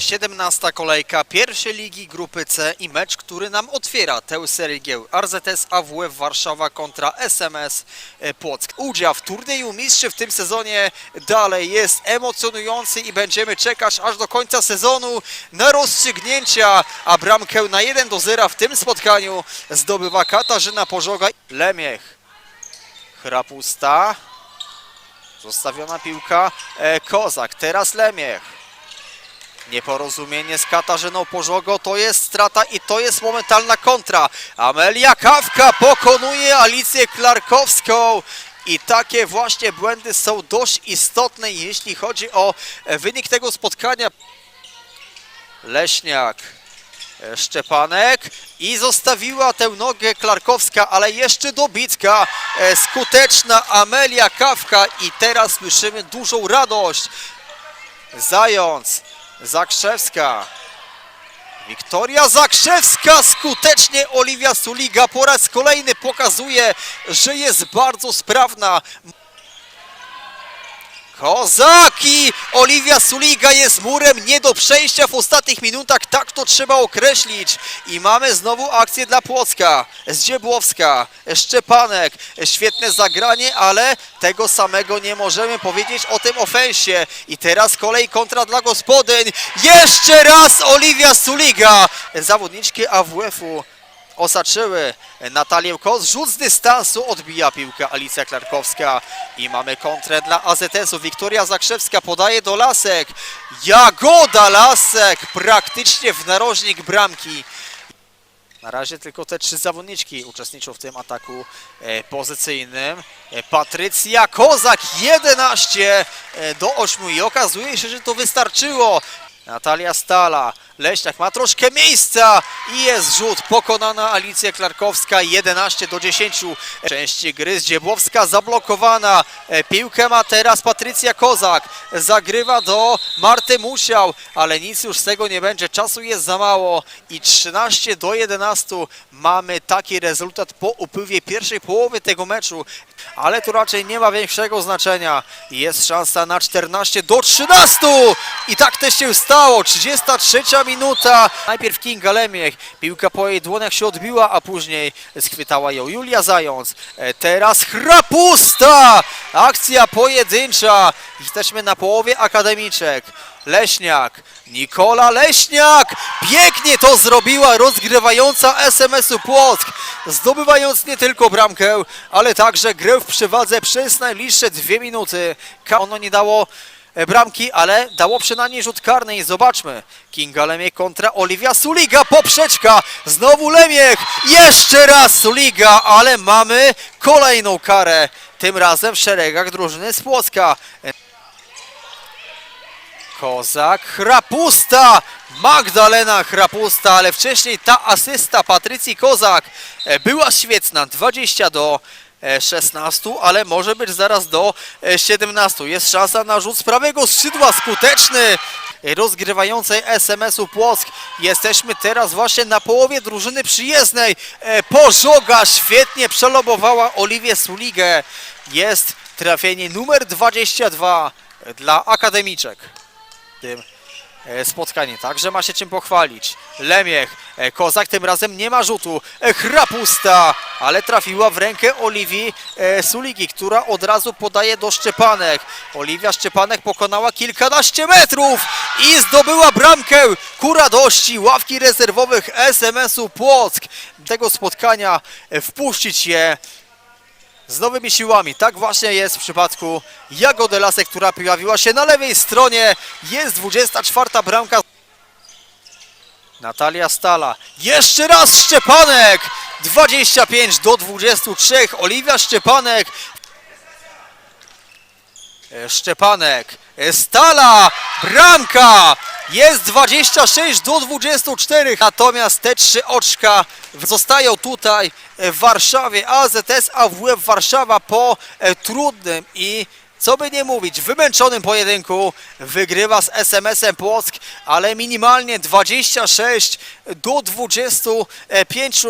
17 kolejka pierwszej ligi grupy C i mecz, który nam otwiera tę serię gieł RZS AWF Warszawa kontra SMS Płock. Udział w turnieju mistrzy w tym sezonie dalej jest emocjonujący i będziemy czekać aż do końca sezonu na rozstrzygnięcia, a bramkę na 1 do 0 w tym spotkaniu zdobywa Katarzyna Pożoga. Lemiech, Chrapusta, zostawiona piłka, e, Kozak, teraz Lemiech. Nieporozumienie z Katarzyną Pożogo to jest strata i to jest momentalna kontra. Amelia Kawka pokonuje Alicję Klarkowską. I takie właśnie błędy są dość istotne, jeśli chodzi o e, wynik tego spotkania. Leśniak, e, Szczepanek i zostawiła tę nogę Klarkowska, ale jeszcze dobitka. E, Skuteczna Amelia Kawka i teraz słyszymy dużą radość. Zając, Zakrzewska. Wiktoria Zakrzewska skutecznie Oliwia Suliga po raz kolejny pokazuje, że jest bardzo sprawna. Kozaki! Oliwia Suliga jest murem nie do przejścia w ostatnich minutach, tak to trzeba określić. I mamy znowu akcję dla Płocka. Zdziebłowska, Szczepanek, świetne zagranie, ale tego samego nie możemy powiedzieć o tym ofensie. I teraz kolej kontra dla gospodyń. Jeszcze raz Oliwia Suliga, zawodniczki AWF-u osaczyły Natalię Kos. Rzut z dystansu odbija piłkę Alicja Klarkowska. I mamy kontrę dla AZS-u. Wiktoria Zakrzewska podaje do Lasek. Jagoda Lasek praktycznie w narożnik bramki. Na razie tylko te trzy zawodniczki uczestniczą w tym ataku e, pozycyjnym. E, Patrycja Kozak 11 e, do 8 i okazuje się, że to wystarczyło. Natalia Stala, Leśniak ma troszkę miejsca i jest rzut. Pokonana Alicja Klarkowska 11 do 10. Części gry Zdziebłowska zablokowana. E, Piłkę ma teraz Patrycja Kozak. Zagrywa do Marty Musiał, ale nic już z tego nie będzie. Czasu jest za mało i 13 do 11 mamy taki rezultat po upływie pierwszej połowy tego meczu. Ale tu raczej nie ma większego znaczenia. Jest szansa na 14 do 13 i tak też się stało. 33 minuta. Najpierw Kinga Lemiech. Piłka po jej dłoniach się odbiła, a później schwytała ją Julia Zając. E, Teraz Chrapusta! Akcja pojedyncza. Jesteśmy na połowie akademiczek. Leśniak, Nikola Leśniak! Pięknie to zrobiła rozgrywająca SMS-u Płock, zdobywając nie tylko bramkę, ale także grę w przewadze przez najbliższe dwie minuty. Ono nie dało bramki, ale dało przynajmniej rzut karny i zobaczmy. Kinga Lemiech kontra Oliwia Suliga, poprzeczka, znowu Lemiech, jeszcze raz Suliga, ale mamy kolejną karę, tym razem w szeregach drużyny z Płocka. Kozak, Chrapusta, Magdalena Chrapusta, ale wcześniej ta asysta Patrycji Kozak e, była świetna, 20 do e, 16, ale może być zaraz do e, 17. Jest szansa na rzut z prawego skrzydła, skuteczny e, rozgrywającej SMS-u Płock. Jesteśmy teraz właśnie na połowie drużyny przyjezdnej. E, Pożoga świetnie przelobowała Oliwię Suligę. Jest trafienie numer 22 dla akademiczek tym e, spotkanie, także ma się czym pochwalić. Lemiech, e, Kozak tym razem nie ma rzutu, e, Chrapusta, ale trafiła w rękę Oliwii e, Suligi, która od razu podaje do Szczepanek. Oliwia Szczepanek pokonała kilkanaście metrów i zdobyła bramkę ku radości ławki rezerwowych SMS-u Płock. Tego spotkania e, wpuścić je z nowymi siłami. Tak właśnie jest w przypadku Jagody Lasek, która pojawiła się na lewej stronie. Jest 24 bramka. Natalia Stala. Jeszcze raz Szczepanek! 25 do 23. Oliwia Szczepanek. Szczepanek. Stala! Bramka! Jest 26 do 24. Natomiast te trzy oczka zostają tutaj w Warszawie. AZS AWF Warszawa po e, trudnym i co by nie mówić, wymęczonym pojedynku wygrywa z SMS-em Płock, ale minimalnie 26 do 25.